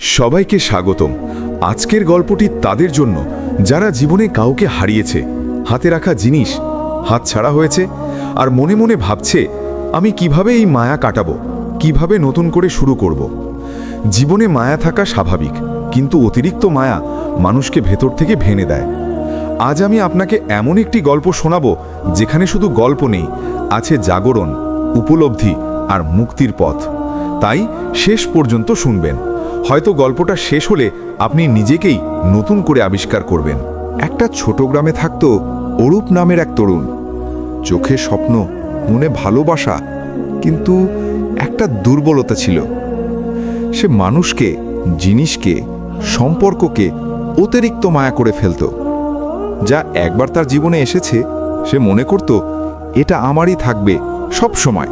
সবাইকে স্বাগতম। আজকের গল্পটি তাদের জন্য, যারা জীবনে কাউকে হারিয়েছে, হাতে রাখা জিনিস, হাত ছাড়া হয়েছে, আর মনে মনে ভাবছে, আমি কীভাবে এই মায়া কাটাবো, কীভাবে নতুন করে শুরু করব। জীবনে মায়া থাকা স্বাভাবিক, কিন্তু অতিরিক্ত মায়া মানুষকে ভেতর থেকে ভেঙে দেয়। আজ আমি আপনাকে এমন একটি গল্প শোনাবো, যেখানে শুধু গল্প নেই, আছে জাগরণ, উপলব্ধি আর মুক্তির পথ। তাই শেষ পর্যন্ত শুনবেন। হয়তো গল্পটা শেষ হলে আপনি নিজেকেই নতুন করে আবিষ্কার করবেন। একটা ছোট গ্রামে থাকত অরূপ নামের এক তরুণ। চোখে স্বপ্ন, মনে ভালোবাসা, কিন্তু একটা দুর্বলতা ছিল। সে মানুষকে, জিনিসকে, সম্পর্ককে অতিরিক্ত মায়া করে ফেলত। যা একবার তার জীবনে এসেছে, সে মনে করত, এটা আমারই থাকবে সব সময়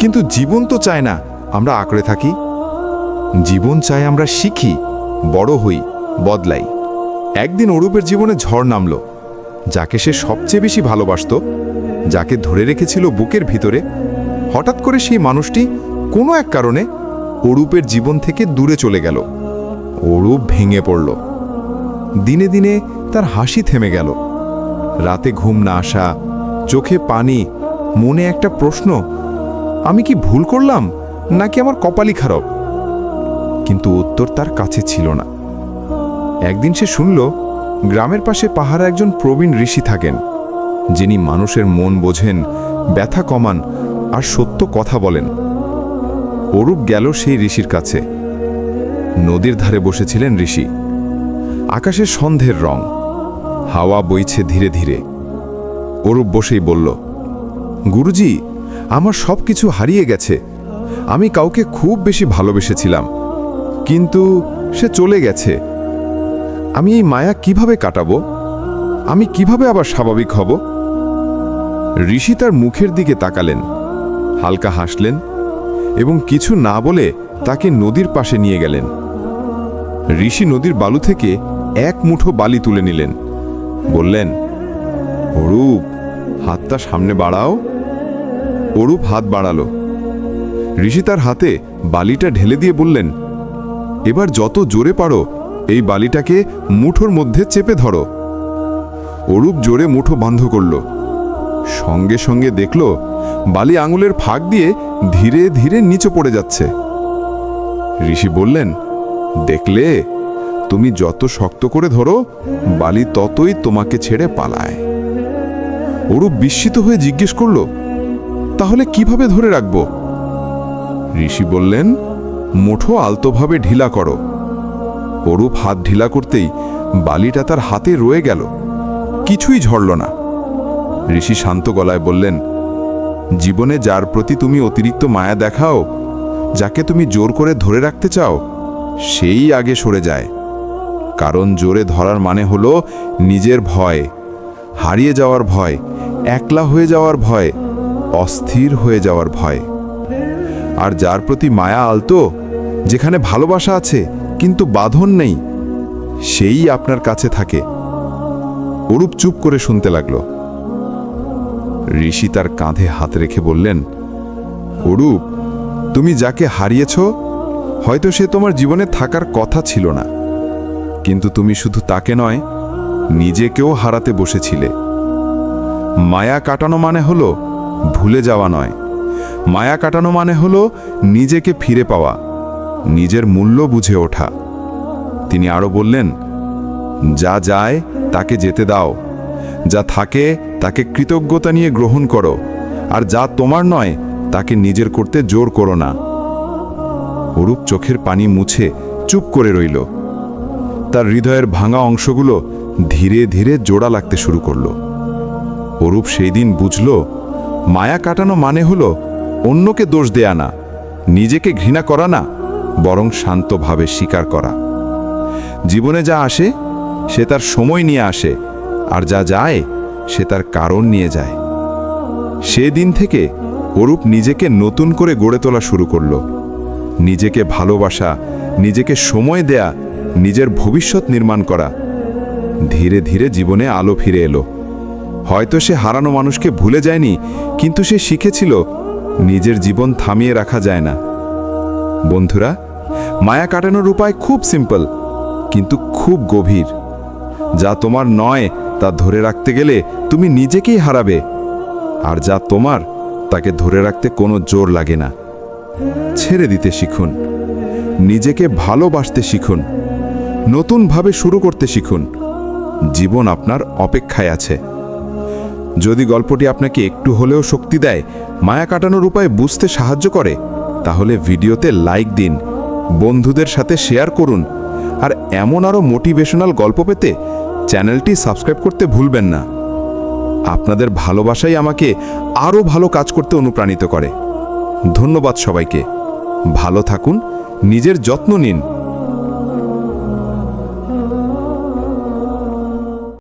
কিন্তু জীবন তো চায় না, আমরা আঁকড়ে থাকি। জীবন চায় আমরা শিখি, বড় হই, বদলাই। একদিন অরূপের জীবনে ঝড় নামল, যাকে সে সবচেয়ে বেশি ভালোবাসত, যাকে ধরে রেখেছিল বুকের ভিতরে। হঠাৎ করে সেই মানুষটি কোনো এক কারণে অরূপের জীবন থেকে দূরে চলে গেল। অরূপ ভেঙে পড়ল। দিনে দিনে তার হাসি থেমে গেল। রাতে ঘুম না আসা, চোখে পানি, মনে একটা প্রশ্ন আমি কি ভুল করলাম? নাকি আমার কপালই খারাপ? কিন্তু উত্তর তার কাছে ছিল না। একদিন সে শুনল, গ্রামের পাশে পাহাড়ে একজন প্রবীণ ঋষি থাকেন, যিনি মানুষের মন বোঝেন, ব্যথা কমান আর সত্য কথা বলেন। অরূপ গেল সেই ঋষির কাছে। নদীর ধারে বসেছিলেন ঋষি। আকাশে সন্ধের রং, হাওয়া বইছে ধীরে ধীরে। অরূপ বসেই বলল, গুরুজি আমার সব কিছু হারিয়ে গেছে। আমি কাউকে খুব বেশি ভালোবেসেছিলাম। কিন্তু সে চলে গেছে। আমি এই মায়া কীভাবে কাটাবো? আমি কীভাবে আবার স্বাভাবিক হব? ঋষি তার মুখের দিকে তাকালেন, হালকা হাসলেন এবং কিছু না বলে তাকে নদীর পাশে নিয়ে গেলেন। ঋষি নদীর বালু থেকে এক মুঠো বালি তুলে নিলেন। বললেন, অরূপ, হাতটা সামনে বাড়াও। অরূপ হাত বাড়ালো। ঋষি তার হাতে বালিটা ঢেলে দিয়ে বললেন, এবার যত জোরে পারো, এই বালিটাকে মুঠোর মধ্যে চেপে ধরো। অরূপ জোরে মুঠো বন্ধ করল। সঙ্গে সঙ্গে দেখল, বালি আঙুলের ফাঁক দিয়ে ধীরে ধীরে নিচে পড়ে যাচ্ছে। ঋষি বললেন, দেখলে, তুমি যত শক্ত করে ধরো, বালি ততই তোমাকে ছেড়ে পালায়। অরূপ বিস্মিত হয়ে জিজ্ঞেস করল তাহলে কীভাবে ধরে রাখব? ঋষি বললেন, মুঠো আলতোভাবে ঢিলা করো। অরূপ হাত ঢিলা করতেই বালিটা তার হাতে রয়ে গেল। কিছুই ঝরল না। ঋষি শান্ত গলায় বললেন, জীবনে যার প্রতি তুমি অতিরিক্ত মায়া দেখাও, যাকে তুমি জোর করে ধরে রাখতে চাও, সেই আগে সরে যায়। কারণ জোরে ধরার মানে হলো নিজের ভয়, হারিয়ে যাওয়ার ভয়, একলা হয়ে যাওয়ার ভয় অস্থির হয়ে যাওয়ার ভয়। আর যার প্রতি মায়া আলতো, যেখানে ভালোবাসা আছে, কিন্তু বাঁধন নেই, সেই আপনার কাছে থাকে। অরূপ চুপ করে শুনতে লাগল। ঋষি তার কাঁধে হাত রেখে বললেন অরূপ তুমি যাকে হারিয়েছ, হয়তো সে তোমার জীবনে থাকার কথা ছিল না। কিন্তু তুমি শুধু তাকে নয়, নিজেকেও হারাতে বসেছিলে। মায়া কাটানো মানে হলো ভুলে যাওয়া নয়। মায়া কাটানো মানে হলো নিজেকে ফিরে পাওয়া, নিজের মূল্য বুঝে ওঠা। তিনি আরও বললেন, যা যায়, তাকে যেতে দাও। যা থাকে, তাকে কৃতজ্ঞতা নিয়ে গ্রহণ করো। আর যা তোমার নয়, তাকে নিজের করতে জোর করো না। অরূপ চোখের পানি মুছে চুপ করে রইল। তার হৃদয়ের ভাঙা অংশগুলো ধীরে ধীরে জোড়া লাগতে শুরু করল। অরূপ সেই দিন বুঝল মায়া কাটানো মানে হলো অন্যকে দোষ দেয়া না, নিজেকে ঘৃণা করা না, বরং শান্তভাবে স্বীকার করা। জীবনে যা আসে, সে তার সময় নিয়ে আসে, আর যা যায়, সে তার কারণ নিয়ে যায়। সে দিন থেকে অরূপ নিজেকে নতুন করে গড়ে তোলা শুরু করল। নিজেকে ভালোবাসা, নিজেকে সময় দেয়া, নিজের ভবিষ্যৎ নির্মাণ করা। ধীরে ধীরে জীবনে আলো ফিরে এলো। হয়তো সে হারানো মানুষকে ভুলে যায়নি, কিন্তু সে শিখেছিল নিজের জীবন থামিয়ে রাখা যায় না। বন্ধুরা, মায়া কাটানোর উপায় খুব সিম্পল কিন্তু খুব গভীর। যা তোমার নয়, তা ধরে রাখতে গেলে তুমি নিজেকেই হারাবে। আর যা তোমার, তাকে ধরে রাখতে কোনো জোর লাগে না। ছেড়ে দিতে শিখুন, নিজেকে ভালোবাসতে শিখুন, নতুনভাবে শুরু করতে শিখুন। জীবন আপনার অপেক্ষায় আছে। যদি গল্পটি আপনাকে একটু হলেও শক্তি দেয়, মায়া কাটানোর উপায় বুঝতে সাহায্য করে, তাহলে ভিডিওতে লাইক দিন, বন্ধুদের সাথে শেয়ার করুন, আর এমন আরও মোটিভেশনাল গল্প পেতে চ্যানেলটি সাবস্ক্রাইব করতে ভুলবেন না। আপনাদের ভালোবাসাই আমাকে আরও ভালো কাজ করতে অনুপ্রাণিত করে। ধন্যবাদ সবাইকে। ভালো থাকুন, নিজের যত্ন নিন।